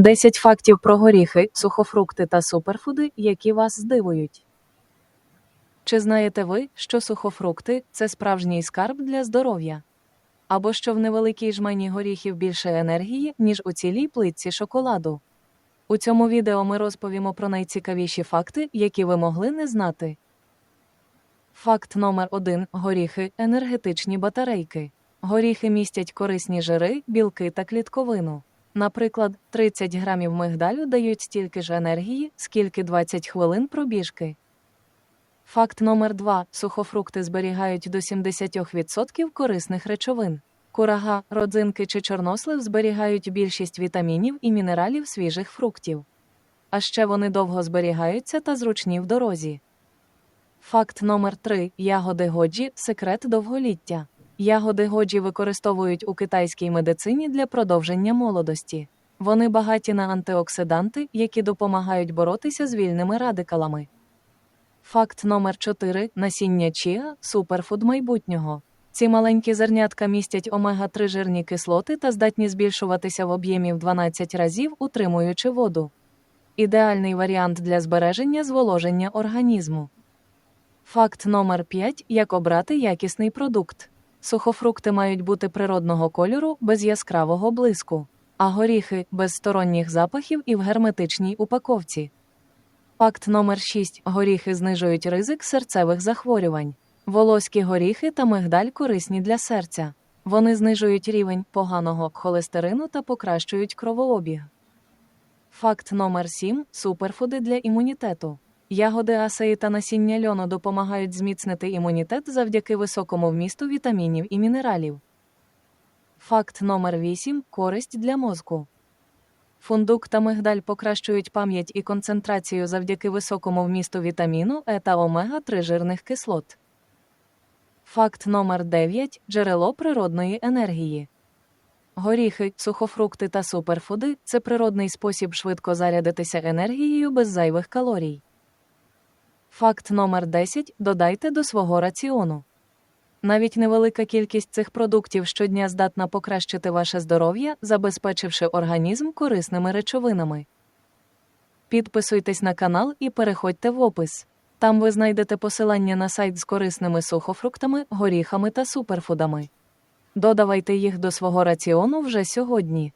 10 фактів про горіхи, сухофрукти та суперфуди, які вас здивують. Чи знаєте ви, що сухофрукти це справжній скарб для здоров'я? Або що в невеликій жмені горіхів більше енергії, ніж у цілій плитці шоколаду? У цьому відео ми розповімо про найцікавіші факти, які ви могли не знати. Факт номер 1 горіхи енергетичні батарейки. Горіхи містять корисні жири, білки та клітковину. Наприклад, 30 грамів мигдалю дають стільки ж енергії, скільки 20 хвилин пробіжки. Факт номер 2 сухофрукти зберігають до 70% корисних речовин. Курага, родзинки чи чорнослив зберігають більшість вітамінів і мінералів свіжих фруктів. А ще вони довго зберігаються та зручні в дорозі. Факт номер 3 ягоди годжі секрет довголіття. Ягоди годжі використовують у китайській медицині для продовження молодості. Вони багаті на антиоксиданти, які допомагають боротися з вільними радикалами. Факт номер 4 насіння чіа суперфуд майбутнього. Ці маленькі зернятка містять омега-3 жирні кислоти та здатні збільшуватися в об'ємі в 12 разів, утримуючи воду. Ідеальний варіант для збереження зволоження організму. Факт номер 5 як обрати якісний продукт. Сухофрукти мають бути природного кольору без яскравого блиску, а горіхи без сторонніх запахів і в герметичній упаковці. Факт номер 6 горіхи знижують ризик серцевих захворювань. Волоські горіхи та мигдаль корисні для серця. Вони знижують рівень поганого холестерину та покращують кровообіг. Факт номер 7 суперфуди для імунітету. Ягоди асеї та насіння льону допомагають зміцнити імунітет завдяки високому вмісту вітамінів і мінералів. Факт номер 8 користь для мозку. Фундук та мигдаль покращують пам'ять і концентрацію завдяки високому вмісту вітаміну Е та омега-3 жирних кислот. Факт номер 9 джерело природної енергії. Горіхи, сухофрукти та суперфуди це природний спосіб швидко зарядитися енергією без зайвих калорій. Факт номер 10 додайте до свого раціону. Навіть невелика кількість цих продуктів щодня здатна покращити ваше здоров'я, забезпечивши організм корисними речовинами. Підписуйтесь на канал і переходьте в опис. Там ви знайдете посилання на сайт з корисними сухофруктами, горіхами та суперфудами. Додавайте їх до свого раціону вже сьогодні.